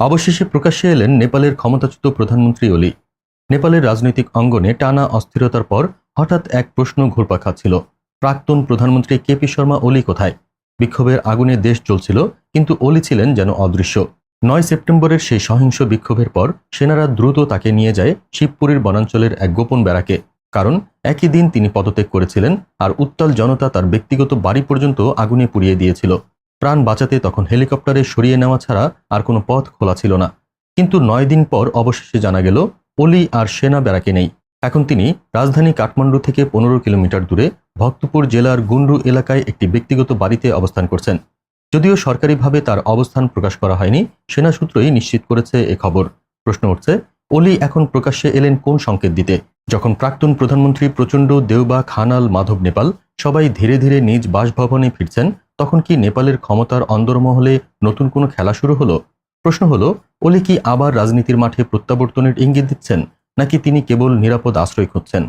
অবশেষে প্রকাশ্যে এলেন নেপালের ক্ষমতাচ্যুত প্রধানমন্ত্রী অলি নেপালের রাজনৈতিক অঙ্গনে টানা অস্থিরতার পর হঠাৎ এক প্রশ্ন ঘুরপাক খাচ্ছিল। প্রাক্তন প্রধানমন্ত্রী কেপি শর্মা ওলি কোথায়? বিক্ষোভের আগুনে দেশ চলছিল কিন্তু ওলি ছিলেন যেন অদৃশ্য। নয় সেপ্টেম্বরের সেই সহিংস বিক্ষোভের পর সেনারা দ্রুত তাকে নিয়ে যায় শিবপুরীর বনাঞ্চলের এক গোপন ব্যারাকে। কারণ, একই দিন তিনি পদত্যাগ করেছিলেন আর উত্তাল জনতা তার ব্যক্তিগত বাড়ি পর্যন্ত আগুনে পুড়িয়ে দিয়েছিল। প্রাণ বাঁচাতে তখন হেলিকপ্টারে সরিয়ে নেওয়া ছাড়া আর কোনো পথ খোলা ছিল না। কিন্তু নয় দিন পর অবশেষে জানা গেল অলি আর সেনা ব্যারাকে নেই। এখন তিনি রাজধানী কাঠমান্ডু থেকে পনেরো কিলোমিটার দূরে ভক্তপুর জেলার গুন্ডু এলাকায় একটি ব্যক্তিগত বাড়িতে অবস্থান করছেন। যদিও সরকারিভাবে তার অবস্থান প্রকাশ করা হয়নি, সেনা সূত্রই নিশ্চিত করেছে এ খবর। প্রশ্ন উঠছে অলি এখন প্রকাশ্যে এলেন কোন সংকেত দিতে? যখন প্রাক্তন প্রধানমন্ত্রী প্রচণ্ড দেওবা খানাল, মাধব নেপাল সবাই ধীরে ধীরে নিজ বাসভবনে ফিরছেন তখন কি নেপালের ক্ষমতার অন্দরমহলে নতুন কোনো খেলা শুরু হলো? প্রশ্ন হলো, ওলি কি আবার রাজনীতির মাঠে প্রত্যাবর্তনের ইঙ্গিত দিচ্ছেন, নাকি তিনি কেবল নিরাপদ আশ্রয় খুঁজছেন?